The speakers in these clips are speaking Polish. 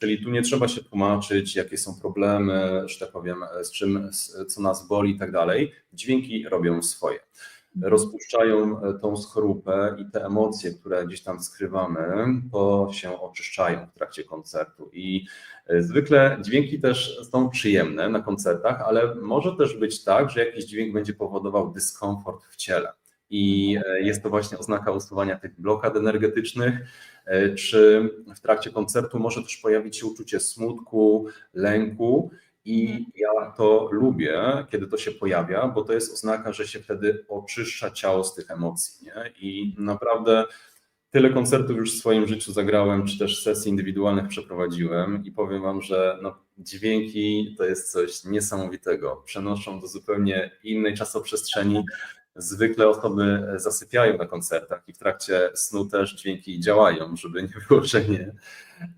Czyli tu nie trzeba się tłumaczyć, jakie są problemy, że tak powiem, z czym, co nas boli i tak dalej. Dźwięki robią swoje. Rozpuszczają e, tą skorupę i te emocje, które gdzieś tam skrywamy, to się oczyszczają w trakcie koncertu. I e, zwykle dźwięki też są przyjemne na koncertach, ale może też być tak, że jakiś dźwięk będzie powodował dyskomfort w ciele. I e, jest to właśnie oznaka usuwania tych blokad energetycznych, czy w trakcie koncertu może też pojawić się uczucie smutku, lęku. I ja to lubię, kiedy to się pojawia, bo to jest oznaka, że się wtedy oczyszcza ciało z tych emocji. Nie? I naprawdę tyle koncertów już w swoim życiu zagrałem, czy też sesji indywidualnych przeprowadziłem i powiem Wam, że no, dźwięki to jest coś niesamowitego. Przenoszą do zupełnie innej czasoprzestrzeni. Zwykle osoby zasypiają na koncertach i w trakcie snu też dźwięki działają, żeby nie było, że nie.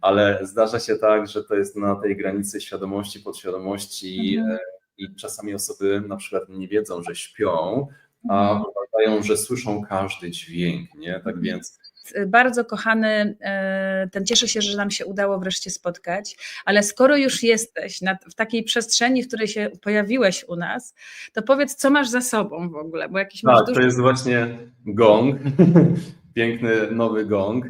Ale zdarza się tak, że to jest na tej granicy świadomości, podświadomości Mhm. e, i czasami osoby na przykład nie wiedzą, że śpią, a uważają, że słyszą każdy dźwięk, nie? Tak więc Bardzo kochany, e, ten cieszę się, że nam się udało wreszcie spotkać, ale skoro już jesteś na, w takiej przestrzeni, w której się pojawiłeś u nas, to powiedz, co masz za sobą w ogóle, bo jakiś Tak, duży... to jest właśnie gong, piękny nowy gong,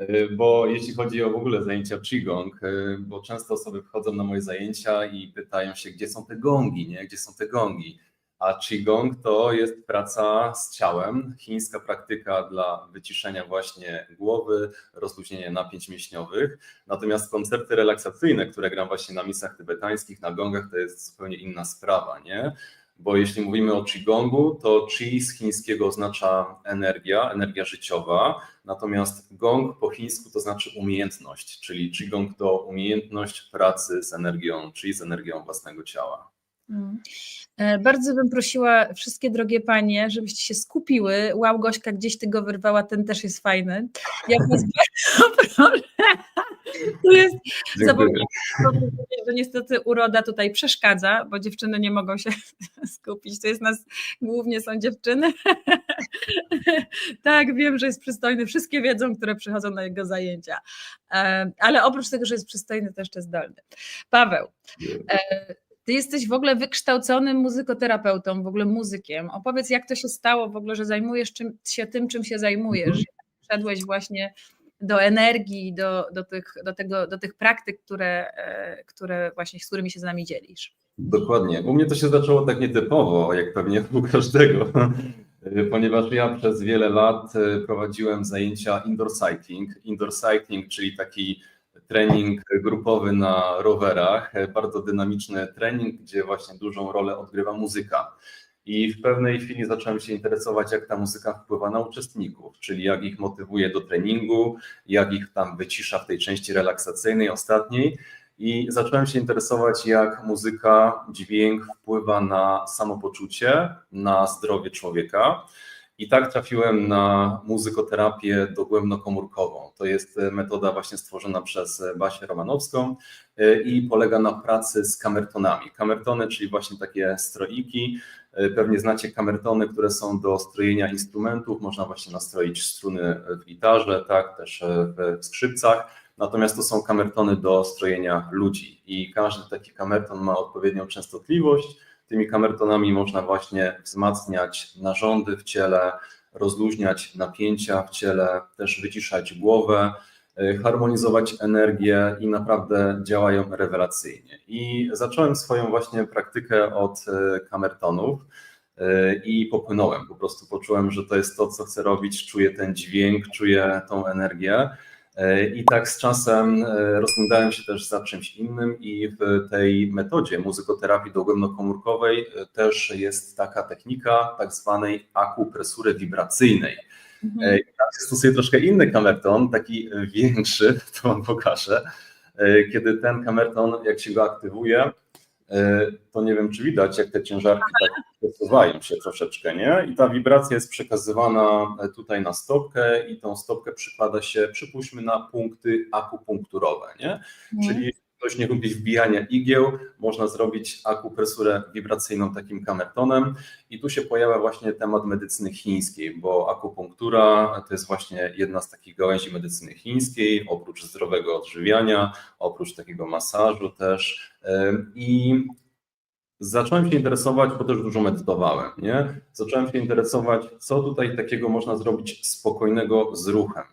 y, bo jeśli chodzi o w ogóle zajęcia Qigong, y, bo często osoby wchodzą na moje zajęcia i pytają się, gdzie są te gongi, nie? Gdzie są te gongi? A Qigong to jest praca z ciałem, chińska praktyka dla wyciszenia właśnie głowy, rozluźnienia napięć mięśniowych. Natomiast koncerty relaksacyjne, które gram właśnie na misach tybetańskich, na gongach, to jest zupełnie inna sprawa, nie? bo jeśli mówimy o Qigongu, to Qi z chińskiego oznacza energia, energia życiowa, natomiast gong po chińsku to znaczy umiejętność, czyli Qigong to umiejętność pracy z energią Qi, z energią własnego ciała. Mm. E, Bardzo bym prosiła wszystkie drogie panie, żebyście się skupiły. Wow, Gośka, gdzieś ty go wyrwała, ten też jest fajny. Jak was bardzo proszę. Jest, zapomniałam że niestety uroda tutaj przeszkadza, bo dziewczyny nie mogą się skupić. To jest nas, głównie są dziewczyny. Tak, wiem, że jest przystojny. Wszystkie wiedzą, które przychodzą na jego zajęcia. E, Ale oprócz tego, że jest przystojny, to jeszcze zdolny. Paweł, ty jesteś w ogóle wykształconym muzykoterapeutą, w ogóle muzykiem. Opowiedz, jak to się stało w ogóle, że zajmujesz czym, się tym, czym się zajmujesz. Mhm. Wszedłeś właśnie do energii, do, do, tych, do, tego, do tych praktyk, które, e, które właśnie z którymi się z nami dzielisz. Dokładnie. U mnie to się zaczęło tak nietypowo, jak pewnie u każdego, ponieważ ja przez wiele lat e, prowadziłem zajęcia indoor cycling. Indoor cycling, czyli taki trening grupowy na rowerach, bardzo dynamiczny trening, gdzie właśnie dużą rolę odgrywa muzyka. I w pewnej chwili zacząłem się interesować, jak ta muzyka wpływa na uczestników, czyli jak ich motywuje do treningu, jak ich tam wycisza w tej części relaksacyjnej, ostatniej. I zacząłem się interesować, jak muzyka, dźwięk wpływa na samopoczucie, na zdrowie człowieka. I tak trafiłem na muzykoterapię dogłębnokomórkową. To jest metoda właśnie stworzona przez Basię Romanowską y, i polega na pracy z kamertonami. Kamertony, czyli właśnie takie stroiki. Pewnie znacie kamertony, które są do strojenia instrumentów. Można właśnie nastroić struny w gitarze, tak, też w skrzypcach. Natomiast to są kamertony do strojenia ludzi i każdy taki kamerton ma odpowiednią częstotliwość. Tymi kamertonami można właśnie wzmacniać narządy w ciele, rozluźniać napięcia w ciele, też wyciszać głowę, y, harmonizować energię i naprawdę działają rewelacyjnie. I zacząłem swoją właśnie praktykę od y, kamertonów y, i popłynąłem. Po prostu poczułem, że to jest to, co chcę robić, czuję ten dźwięk, czuję tą energię. I tak z czasem e, rozglądałem się też za czymś innym i w tej metodzie muzykoterapii dogłębnokomórkowej e, też jest taka technika tak zwanej akupresury wibracyjnej. E, i Tam stosuję troszkę inny kamerton, taki e, większy, to wam pokażę. E, Kiedy ten kamerton, jak się go aktywuje, e, to nie wiem, czy widać, jak te ciężarki tak przesuwają się troszeczkę, nie? I ta wibracja jest przekazywana tutaj na stopkę i tą stopkę przykłada się, przypuśćmy, na punkty akupunkturowe, nie? Czyli ktoś nie lubi wbijania igieł, można zrobić akupresurę wibracyjną takim kamertonem i tu się pojawia właśnie temat medycyny chińskiej, bo akupunktura to jest właśnie jedna z takich gałęzi medycyny chińskiej, oprócz zdrowego odżywiania, oprócz takiego masażu też i zacząłem się interesować, bo też dużo medytowałem, nie? Zacząłem się interesować, co tutaj takiego można zrobić spokojnego z ruchem.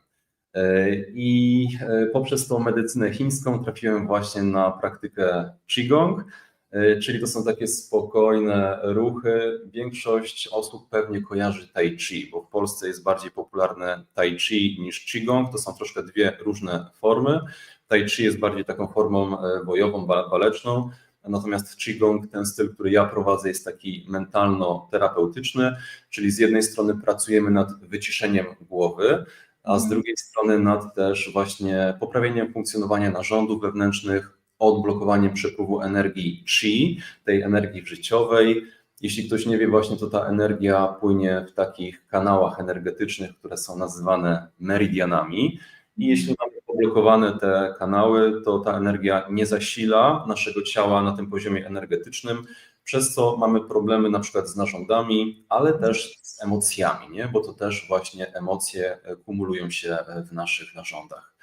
Yy, I yy, poprzez tą medycynę chińską trafiłem właśnie na praktykę Qigong, yy, czyli to są takie spokojne ruchy. Większość osób pewnie kojarzy Tai Chi, bo w Polsce jest bardziej popularne Tai Chi niż Qigong. To są troszkę dwie różne formy. Tai Chi jest bardziej taką formą e, bojową, waleczną, natomiast Qigong, ten styl, który ja prowadzę, jest taki mentalno-terapeutyczny, czyli z jednej strony pracujemy nad wyciszeniem głowy, a z Mhm. drugiej strony nad też właśnie poprawieniem funkcjonowania narządów wewnętrznych, odblokowaniem przepływu energii chi, tej energii życiowej. Jeśli ktoś nie wie właśnie, to ta energia płynie w takich kanałach energetycznych, które są nazywane meridianami. I jeśli mamy poblokowane te kanały, to ta energia nie zasila naszego ciała na tym poziomie energetycznym, przez co mamy problemy na przykład z narządami, ale też z emocjami, nie? bo to też właśnie emocje e, kumulują się e, w naszych narządach.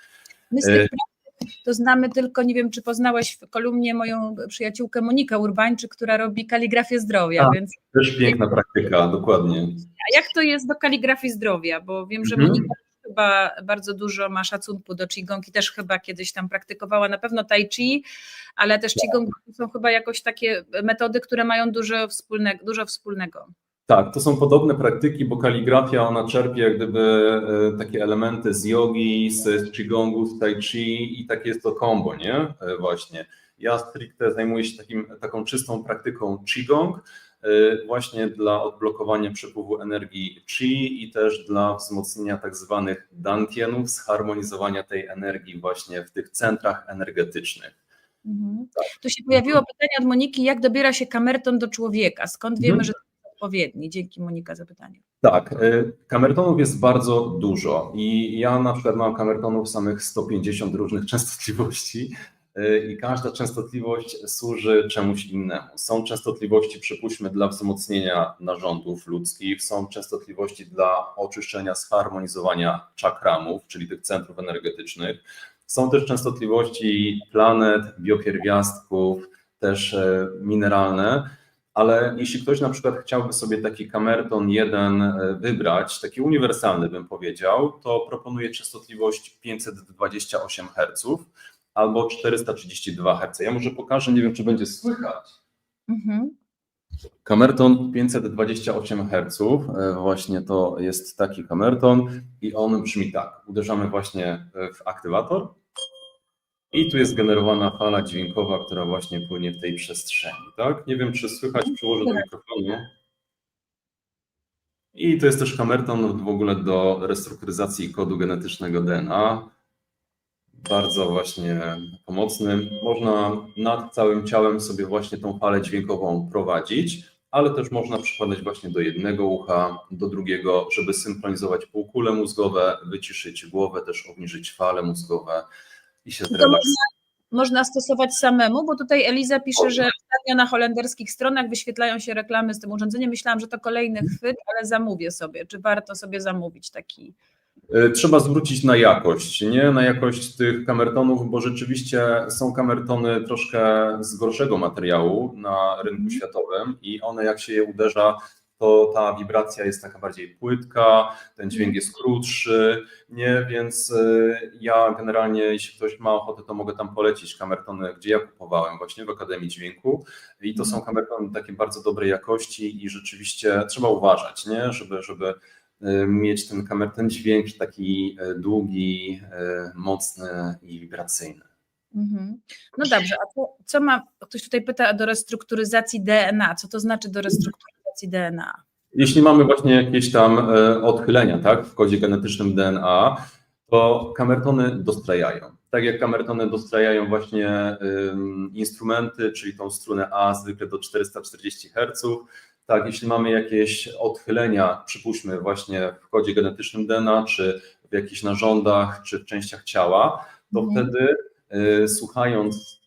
My z E, to znamy tylko, nie wiem, czy poznałeś w kolumnie moją przyjaciółkę Monikę Urbańczyk, która robi kaligrafię zdrowia, Tak. więc Też piękna praktyka, dokładnie. a jak to jest do kaligrafii zdrowia? Bo wiem, że Mhm. Monika chyba bardzo dużo ma szacunku do Qigong i też chyba kiedyś tam praktykowała na pewno Tai Chi, ale też Qigong to są chyba jakoś takie metody, które mają dużo wspólnego. Dużo wspólnego. Tak, to są podobne praktyki, bo kaligrafia ona czerpie jak gdyby e, takie elementy z jogi, z Qigongu, z Tai Chi i takie jest to kombo, nie? E, Właśnie. Ja stricte zajmuję się takim, taką czystą praktyką Qigong, właśnie dla odblokowania przepływu energii Qi i też dla wzmocnienia tak zwanych dantianów, zharmonizowania tej energii właśnie w tych centrach energetycznych. Mhm. Tu się pojawiło pytanie od Moniki, jak dobiera się kamerton do człowieka? Skąd wiemy, Mhm. że to jest odpowiedni? Dzięki Monika za pytanie. Tak, y, kamertonów jest bardzo dużo i ja na przykład mam kamertonów samych 150 różnych częstotliwości y, i każda częstotliwość służy czemuś innemu. Są częstotliwości, przypuśćmy, dla wzmocnienia narządów ludzkich, są częstotliwości dla oczyszczenia, zharmonizowania czakramów, czyli tych centrów energetycznych. Są też częstotliwości planet, biopierwiastków, też e, mineralne. Ale jeśli ktoś na przykład chciałby sobie taki kamerton jeden e, wybrać, taki uniwersalny bym powiedział, to proponuję częstotliwość 528 Hz albo 432 Hz. Ja może pokażę, nie wiem czy będzie słychać. Mhm. Kamerton 528 Hz, e, właśnie to jest taki kamerton i on brzmi tak. Uderzamy właśnie w aktywator i tu jest generowana fala dźwiękowa, która właśnie płynie w tej przestrzeni, tak? Nie wiem, czy słychać, przyłożę do mikrofonu. I to jest też kamerton w ogóle do restrukturyzacji kodu genetycznego DNA. Bardzo właśnie pomocny. Można nad całym ciałem sobie właśnie tą falę dźwiękową prowadzić, ale też można przykładać właśnie do jednego ucha, do drugiego, żeby synchronizować półkule mózgowe, wyciszyć głowę, też obniżyć fale mózgowe i się zrelaksować. można, można stosować samemu, bo tutaj Eliza pisze, że ostatnio na holenderskich stronach wyświetlają się reklamy z tym urządzeniem. Myślałam, że to kolejny chwyt, ale zamówię sobie. Czy warto sobie zamówić taki? Y, Trzeba zwrócić na jakość, nie na jakość tych kamertonów, bo rzeczywiście są kamertony troszkę z gorszego materiału na rynku światowym i one jak się je uderza, to ta wibracja jest taka bardziej płytka, ten dźwięk jest krótszy, nie, więc y, ja generalnie, jeśli ktoś ma ochotę, to mogę tam polecić kamertony, gdzie ja kupowałem właśnie w Akademii Dźwięku. I to są kamertony takie bardzo dobrej jakości i rzeczywiście trzeba uważać, nie, żeby, żeby mieć ten kamer, ten dźwięk taki y, długi, y, mocny i wibracyjny. Mhm. No dobrze, a co, co ma, ktoś tutaj pyta do restrukturyzacji DNA. Co to znaczy do restrukturyzacji DNA? Jeśli mamy właśnie jakieś tam e, odchylenia tak, w kodzie genetycznym DNA, to kamertony dostrajają. Tak jak kamertony dostrajają właśnie ym, instrumenty, czyli tą strunę A zwykle do 440 Hz, tak jeśli mamy jakieś odchylenia, przypuśćmy właśnie w kodzie genetycznym DNA, czy w jakichś narządach, czy w częściach ciała, to Mhm. wtedy y, słuchając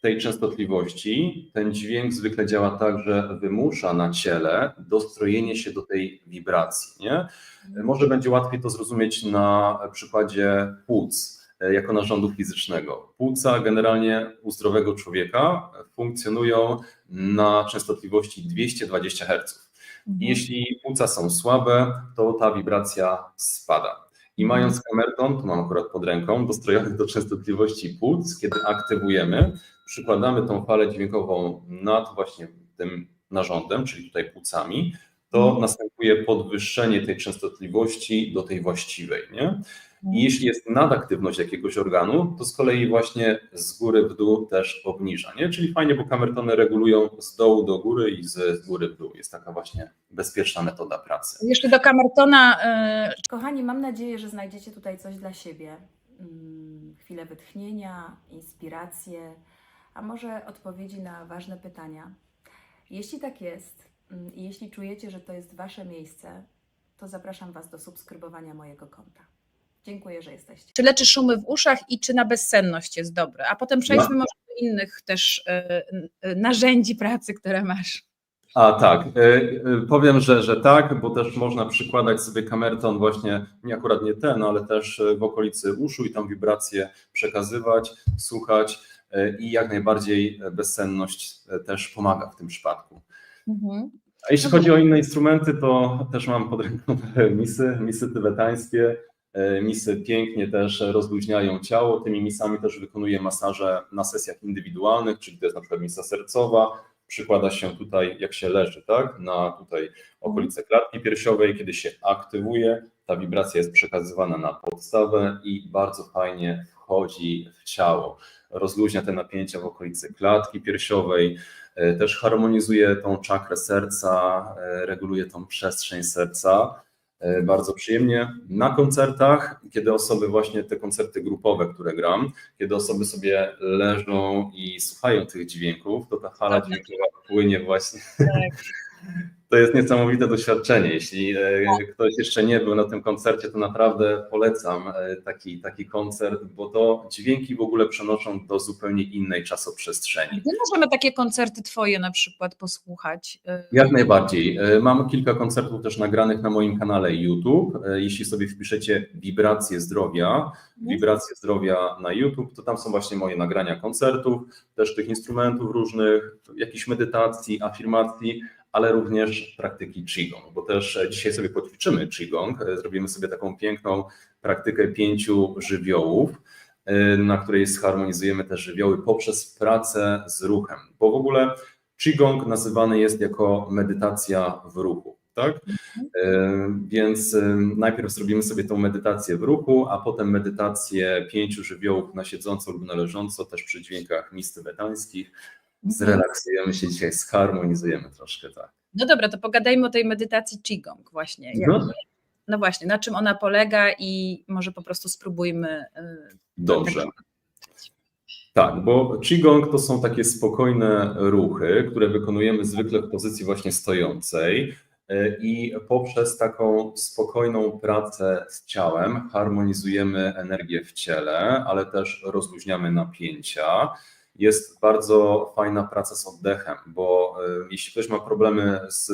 tej częstotliwości ten dźwięk zwykle działa tak, że wymusza na ciele dostrojenie się do tej wibracji. Nie? Może będzie łatwiej to zrozumieć na przykładzie płuc jako narządu fizycznego. Płuca generalnie u zdrowego człowieka funkcjonują na częstotliwości 220 Hz. Mhm. Jeśli płuca są słabe, to ta wibracja spada. I mając kamerton, tu mam akurat pod ręką, dostrojony do częstotliwości płuc, kiedy aktywujemy, przykładamy tą falę dźwiękową nad właśnie tym narządem, czyli tutaj płucami, to Mhm. następuje podwyższenie tej częstotliwości do tej właściwej. Nie? Mhm. I jeśli jest nadaktywność jakiegoś organu, to z kolei właśnie z góry w dół też obniża. Nie? Czyli fajnie, bo kamertony regulują z dołu do góry i z góry w dół. Jest taka właśnie bezpieczna metoda pracy. Jeszcze do kamertona e, Kochani, mam nadzieję, że znajdziecie tutaj coś dla siebie. Mm, Chwilę wytchnienia, inspiracje, a może odpowiedzi na ważne pytania. Jeśli tak jest mm, i jeśli czujecie, że to jest Wasze miejsce, to zapraszam Was do subskrybowania mojego konta. Dziękuję, że jesteście. czy leczy szumy w uszach i czy na bezsenność jest dobre. A potem przejdźmy może do innych też e, e, narzędzi pracy, które masz. A tak, y, powiem, że, że tak, bo też można przykładać sobie kamerton właśnie, nie akurat nie ten, ale też w okolicy uszu i tam wibracje przekazywać, słuchać i jak najbardziej bezsenność też pomaga w tym przypadku. Mhm. A jeśli chodzi o inne instrumenty, to też mam pod ręką misy, misy tybetańskie. E, Misy pięknie też rozluźniają ciało. Tymi misami też wykonuję masaże na sesjach indywidualnych, czyli to jest na przykład misa sercowa. Przykłada się tutaj, jak się leży, tak? Na tutaj okolice klatki piersiowej, kiedy się aktywuje, ta wibracja jest przekazywana na podstawę i bardzo fajnie wchodzi w ciało. Rozluźnia te napięcia w okolicy klatki piersiowej, e, też harmonizuje tą czakrę serca, e, reguluje tą przestrzeń serca. E, Bardzo przyjemnie. Na koncertach, kiedy osoby, właśnie te koncerty grupowe, które gram, kiedy osoby sobie leżą i słuchają tych dźwięków, to ta fala Tak. dźwiękowa płynie właśnie. Tak. To jest niesamowite doświadczenie. Jeśli e, ktoś jeszcze nie był na tym koncercie, to naprawdę polecam e, taki, taki koncert, bo to dźwięki w ogóle przenoszą do zupełnie innej czasoprzestrzeni. Gdzie możemy takie koncerty twoje na przykład posłuchać? E, Jak najbardziej. Mam kilka koncertów też nagranych na moim kanale YouTube. Jeśli sobie wpiszecie wibracje zdrowia, wibracje zdrowia na YouTube, to tam są właśnie moje nagrania koncertów, też tych instrumentów różnych, jakichś medytacji, afirmacji, ale również praktyki Qigong, bo też e, dzisiaj sobie poćwiczymy Qigong, e, zrobimy sobie taką piękną praktykę pięciu żywiołów, e, na której zharmonizujemy te żywioły poprzez pracę z ruchem, bo w ogóle Qigong nazywany jest jako medytacja w ruchu. Tak? Więc najpierw zrobimy sobie tą medytację w ruchu, a potem medytację pięciu żywiołów na siedząco lub na leżąco, też przy dźwiękach mis tybetańskich. Zrelaksujemy się dzisiaj, zharmonizujemy troszkę, tak. No dobra, to pogadajmy o tej medytacji Qigong właśnie. No. no właśnie, na czym ona polega i może po prostu spróbujmy. e, Dobrze. Tak, bo Qigong to są takie spokojne ruchy, które wykonujemy zwykle w pozycji właśnie stojącej e, i poprzez taką spokojną pracę z ciałem harmonizujemy energię w ciele, ale też rozluźniamy napięcia. Jest bardzo fajna praca z oddechem, bo e, jeśli ktoś ma problemy z,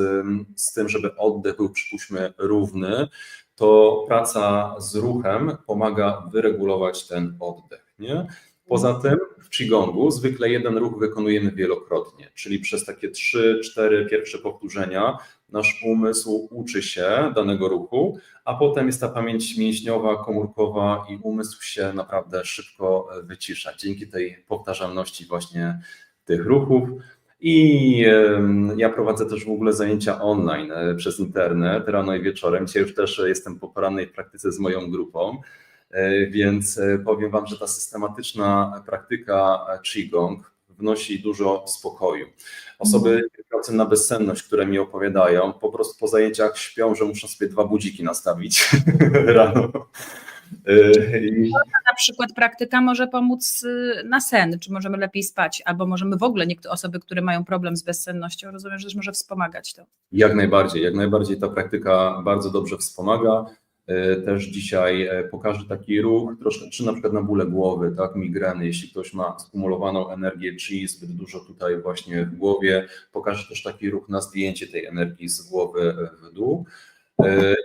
z tym, żeby oddech był, przypuśćmy, równy, to praca z ruchem pomaga wyregulować ten oddech. Nie? Poza tym w Qigongu zwykle jeden ruch wykonujemy wielokrotnie, czyli przez takie 3-4 pierwsze powtórzenia nasz umysł uczy się danego ruchu, a potem jest ta pamięć mięśniowa, komórkowa i umysł się naprawdę szybko wycisza dzięki tej powtarzalności właśnie tych ruchów. I ja prowadzę też w ogóle zajęcia online e, przez internet, rano i wieczorem. Dzisiaj już też jestem po porannej praktyce z moją grupą. E, Więc e, powiem Wam, że ta systematyczna praktyka Qigong wnosi dużo spokoju. Osoby cierpiące na bezsenność, które mi opowiadają, po prostu po zajęciach śpią, że muszą sobie dwa budziki nastawić rano. E, Na przykład praktyka może pomóc y, na sen, czy możemy lepiej spać, albo możemy w ogóle niektóre osoby, które mają problem z bezsennością, rozumiem, że też może wspomagać to. Jak najbardziej, jak najbardziej ta praktyka bardzo dobrze wspomaga. E, Też dzisiaj e, pokażę taki ruch, troszkę, czy na przykład na bóle głowy, tak, migreny, jeśli ktoś ma skumulowaną energię chi, zbyt dużo tutaj właśnie w głowie, pokażę też taki ruch na zdjęcie tej energii z głowy e, w dół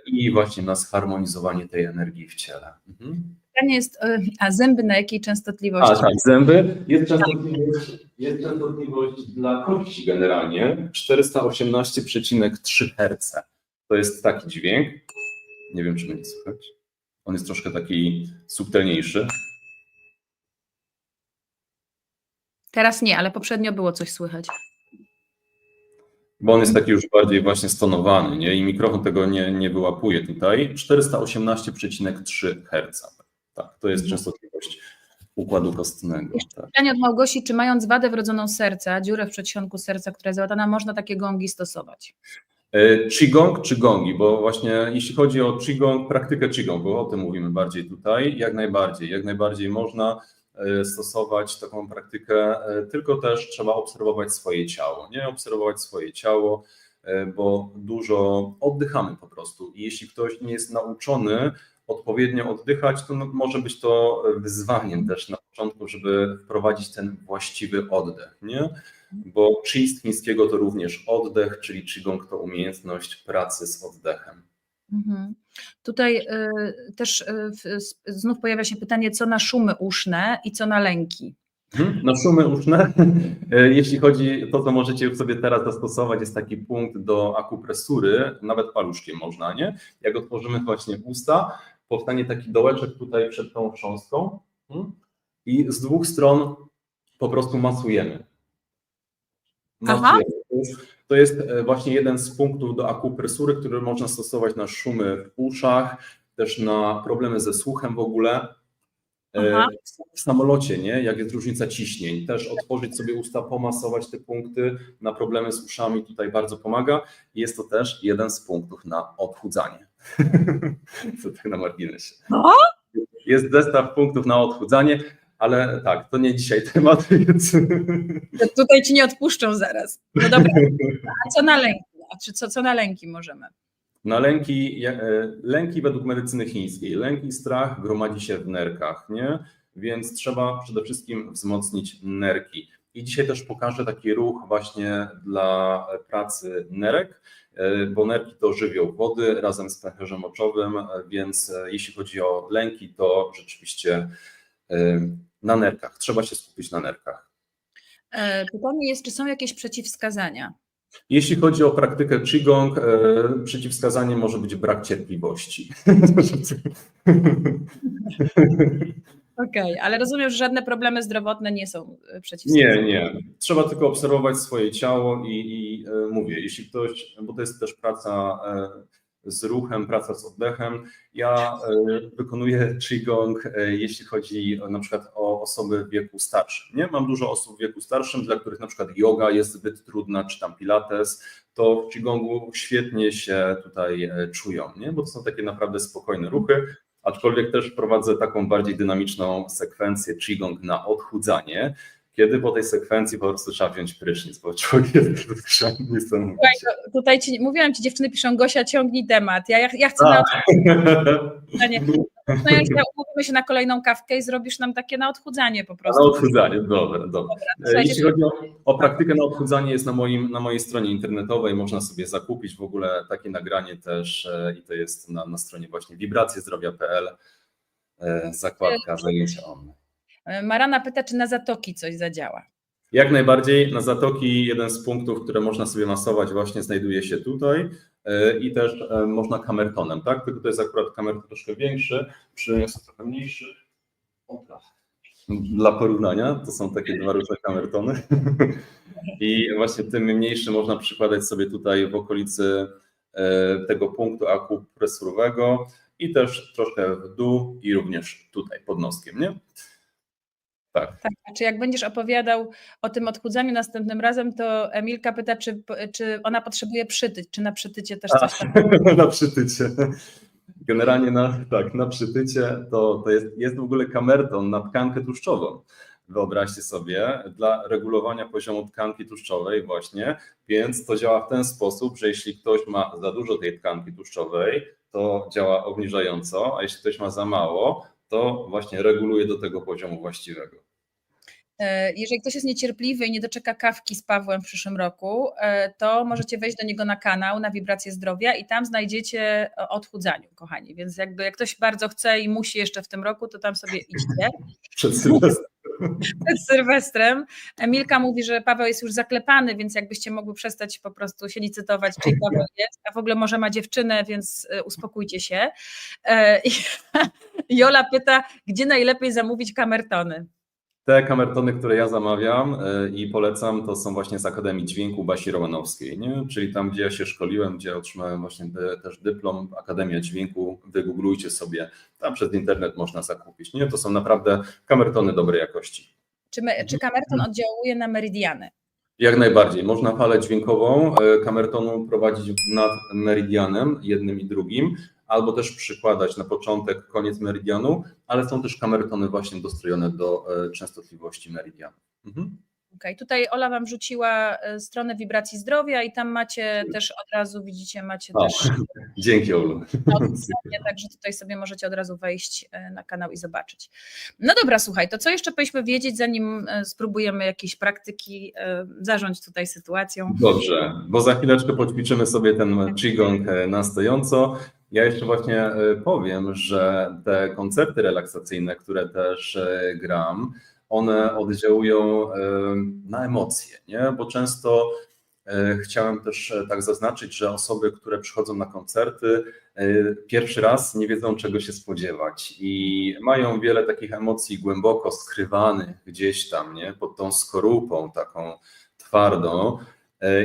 i właśnie na zharmonizowanie tej energii w ciele. Mhm. Pytanie jest, a zęby na jakiej A częstotliwości? tak, zęby. Jest częstotliwość, jest częstotliwość dla kości generalnie 418,3 Hz. To jest taki dźwięk. Nie wiem, czy mnie słychać. On jest troszkę taki subtelniejszy. Teraz nie, ale poprzednio było coś słychać. Bo on jest taki już bardziej właśnie stonowany, nie? I mikrofon tego nie, nie wyłapuje tutaj. 418,3 Hz. Tak, to jest częstotliwość układu kostnego. Tak. Pytanie od Małgosi, czy mając wadę wrodzoną serca, dziurę w przedsionku serca, która jest załatana, można takie gongi stosować? E, Qigong czy gongi, bo właśnie jeśli chodzi o Qigong, praktykę Qigong, bo o tym mówimy bardziej tutaj, jak najbardziej, jak najbardziej można e, stosować taką praktykę, e, tylko też trzeba obserwować swoje ciało, nie obserwować swoje ciało, bo dużo oddychamy po prostu i jeśli ktoś nie jest nauczony odpowiednio oddychać, to no, może być to wyzwaniem też na początku, żeby wprowadzić ten właściwy oddech, nie? Bo chi z chińskiego to również oddech, czyli qigong to umiejętność pracy z oddechem. Mhm. Tutaj y, też y, znów pojawia się pytanie, co na szumy uszne i co na lęki. Mhm. Na szumy uszne, e, jeśli chodzi to, co możecie sobie teraz zastosować, jest taki punkt do akupresury, nawet paluszkiem można, nie? Jak otworzymy właśnie usta, powstanie taki dołeczek tutaj przed tą chrząstką mhm. i z dwóch stron po prostu masujemy. Aha. To jest, e, właśnie jeden z punktów do akupresury, który można stosować na szumy w uszach, też na problemy ze słuchem w ogóle. E, Aha. W samolocie, nie? Jak jest różnica ciśnień, też otworzyć sobie usta, pomasować te punkty na problemy z uszami, tutaj bardzo pomaga. Jest to też jeden z punktów na odchudzanie. to tak na marginesie. No? Jest zestaw punktów na odchudzanie, ale tak, to nie dzisiaj temat, więc To Tutaj ci nie odpuszczą zaraz. No dobra, a co na lęki? A czy co, co na lęki możemy? Na lęki, e, lęki według medycyny chińskiej, lęk i strach gromadzi się w nerkach, nie? Więc trzeba przede wszystkim wzmocnić nerki. I dzisiaj też pokażę taki ruch właśnie dla pracy nerek, e, bo nerki to żywioł wody razem z pęcherzem moczowym, więc e, jeśli chodzi o lęki, to rzeczywiście na nerkach. Trzeba się skupić na nerkach. E, Pytanie jest, czy są jakieś przeciwwskazania? Jeśli chodzi o praktykę Qigong, e, przeciwwskazaniem może być brak cierpliwości. Okej, ale rozumiem, że żadne problemy zdrowotne nie są e, przeciwwskazane. Nie, nie. Trzeba tylko obserwować swoje ciało i, i e, mówię, jeśli ktoś, bo to jest też praca e, z ruchem, praca z oddechem. Ja e, wykonuję Qigong, e, jeśli chodzi na przykład o osoby w wieku starszym. Nie? Mam dużo osób w wieku starszym, dla których na przykład yoga jest zbyt trudna, czy tam pilates, to w Qigongu świetnie się tutaj e, czują, nie? bo to są takie naprawdę spokojne ruchy. Aczkolwiek też prowadzę taką bardziej dynamiczną sekwencję Qigong na odchudzanie, kiedy po tej sekwencji po prostu trzeba wziąć prysznic, bo człowiek jest niesamowicie. To Tutaj ci, mówiłam ci, dziewczyny piszą, Gosia, ciągnij temat. Ja, ja, ja chcę na odchudzanie. No ja, ja umówimy się na kolejną kawkę i zrobisz nam takie na odchudzanie po Na prostu. odchudzanie, dobra, dobra. Słuchajcie, Jeśli chodzi o, o praktykę na odchudzanie, jest na, moim, na mojej stronie internetowej, można sobie zakupić w ogóle takie nagranie też e, i to jest na, na stronie właśnie wibracjezdrowia.pl, e, zakładka zajęcia online. Marana pyta, czy na zatoki coś zadziała. Jak najbardziej na Zatoki jeden z punktów, które można sobie masować właśnie znajduje się tutaj e, i też e, można kamertonem, tak? Tylko to jest akurat kamerton troszkę większy, przyniosę trochę mniejszy. Opa. Dla porównania to są takie dwa różne kamertony i właśnie tym mniejszy można przykładać sobie tutaj w okolicy e, tego punktu akupresurowego i też troszkę w dół i również tutaj pod noskiem, nie? Tak. Tak, a czy jak będziesz opowiadał o tym odchudzaniu następnym razem, to Emilka pyta, czy, czy ona potrzebuje przytyć, czy na przytycie też coś tam. na przytycie. Generalnie na, tak, na przytycie to, to jest, jest w ogóle kamerton na tkankę tłuszczową. Wyobraźcie sobie, dla regulowania poziomu tkanki tłuszczowej właśnie, więc to działa w ten sposób, że jeśli ktoś ma za dużo tej tkanki tłuszczowej, to działa obniżająco, a jeśli ktoś ma za mało, to właśnie reguluje do tego poziomu właściwego. E, Jeżeli ktoś jest niecierpliwy i nie doczeka kawki z Pawłem w przyszłym roku, e, to możecie wejść do niego na kanał, na Wibracje Zdrowia i tam znajdziecie o odchudzaniu, kochani. Więc jakby jak ktoś bardzo chce i musi jeszcze w tym roku, to tam sobie idźcie. Przed Sylwestrem. Przed Sylwestrem. Emilka mówi, że Paweł jest już zaklepany, więc jakbyście mogły przestać po prostu się licytować, czyj Paweł jest, a w ogóle może ma dziewczynę, więc e, uspokójcie się. E, Jola pyta, gdzie najlepiej zamówić kamertony? Te kamertony, które ja zamawiam y, i polecam, to są właśnie z Akademii Dźwięku Basi Romanowskiej, nie? czyli tam, gdzie ja się szkoliłem, gdzie otrzymałem właśnie też dyplom Akademia Dźwięku, wygooglujcie sobie, tam przez internet można zakupić. Nie? To są naprawdę kamertony dobrej jakości. Czy, me, czy kamerton oddziałuje na meridiany? Jak najbardziej. Można falę dźwiękową e, kamertonu prowadzić nad meridianem, jednym i drugim, albo też przykładać na początek, koniec meridianu, ale są też kamertony właśnie dostrojone do e, częstotliwości meridianu. Mhm. Okay. Tutaj Ola Wam rzuciła e, stronę Wibracji Zdrowia i tam macie też od razu, widzicie, macie O, też Dzięki Olu. odpisanie, także tutaj sobie możecie od razu wejść e, na kanał i zobaczyć. No dobra, słuchaj, to co jeszcze powinniśmy wiedzieć, zanim spróbujemy jakieś praktyki zarządzić tutaj sytuacją? Dobrze, bo za chwileczkę poćwiczymy sobie ten qigong na stojąco. Ja jeszcze właśnie e, powiem, że te koncerty relaksacyjne, które też e, gram, one oddziałują e, na emocje, nie? bo często chciałem też tak zaznaczyć, że osoby, które przychodzą na koncerty, pierwszy raz nie wiedzą czego się spodziewać i mają wiele takich emocji głęboko skrywanych gdzieś tam, nie? pod tą skorupą taką twardą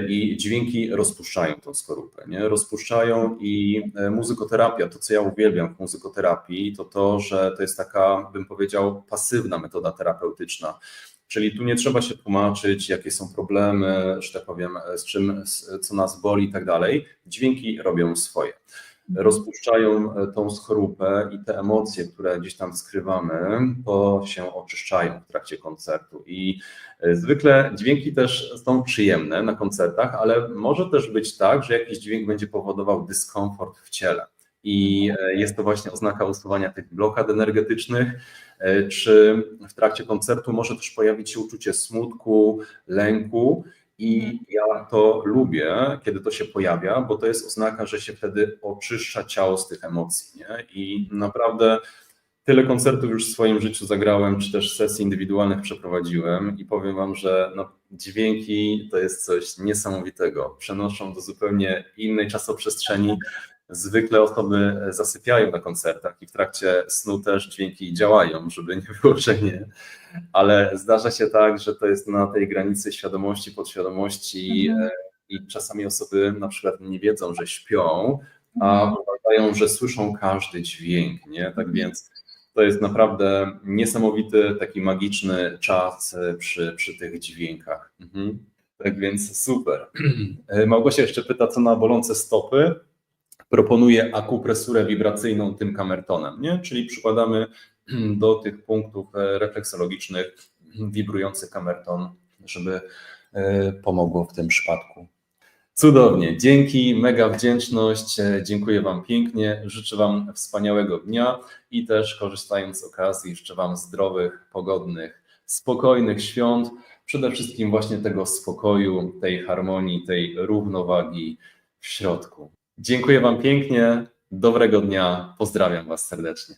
i dźwięki rozpuszczają tą skorupę, nie? Rozpuszczają i e, muzykoterapia, to co ja uwielbiam w muzykoterapii, to to, że to jest taka, bym powiedział, pasywna metoda terapeutyczna. Czyli tu nie trzeba się tłumaczyć, jakie są problemy, że tak powiem, z czym, co nas boli i tak dalej. Dźwięki robią swoje. Rozpuszczają e, tą skorupę i te emocje, które gdzieś tam skrywamy, to się oczyszczają w trakcie koncertu. I e, zwykle dźwięki też są przyjemne na koncertach, ale może też być tak, że jakiś dźwięk będzie powodował dyskomfort w ciele. I e, jest to właśnie oznaka usuwania tych blokad energetycznych, czy w trakcie koncertu może też pojawić się uczucie smutku, lęku. I ja to lubię, kiedy to się pojawia, bo to jest oznaka, że się wtedy oczyszcza ciało z tych emocji. Nie? I naprawdę tyle koncertów już w swoim życiu zagrałem, czy też sesji indywidualnych przeprowadziłem i powiem Wam, że no, dźwięki to jest coś niesamowitego. Przenoszą do zupełnie innej czasoprzestrzeni. Zwykle osoby zasypiają na koncertach i w trakcie snu też dźwięki działają, żeby nie było, że nie. Ale zdarza się tak, że to jest na tej granicy świadomości, podświadomości Mhm. e, i czasami osoby na przykład nie wiedzą, że śpią, a uważają, że słyszą każdy dźwięk, nie? Tak więc to jest naprawdę niesamowity, taki magiczny czas e, przy, przy tych dźwiękach. Mhm. Tak więc super. E, Małgosia jeszcze pyta, co na bolące stopy. Proponuję akupresurę wibracyjną tym kamertonem, nie? czyli przykładamy do tych punktów e, refleksologicznych wibrujący kamerton, żeby e, pomogło w tym przypadku. Cudownie, dzięki, mega wdzięczność, e, dziękuję Wam pięknie, życzę Wam wspaniałego dnia i też korzystając z okazji życzę Wam zdrowych, pogodnych, spokojnych świąt, przede wszystkim właśnie tego spokoju, tej harmonii, tej równowagi w środku. Dziękuję Wam pięknie, dobrego dnia, pozdrawiam Was serdecznie.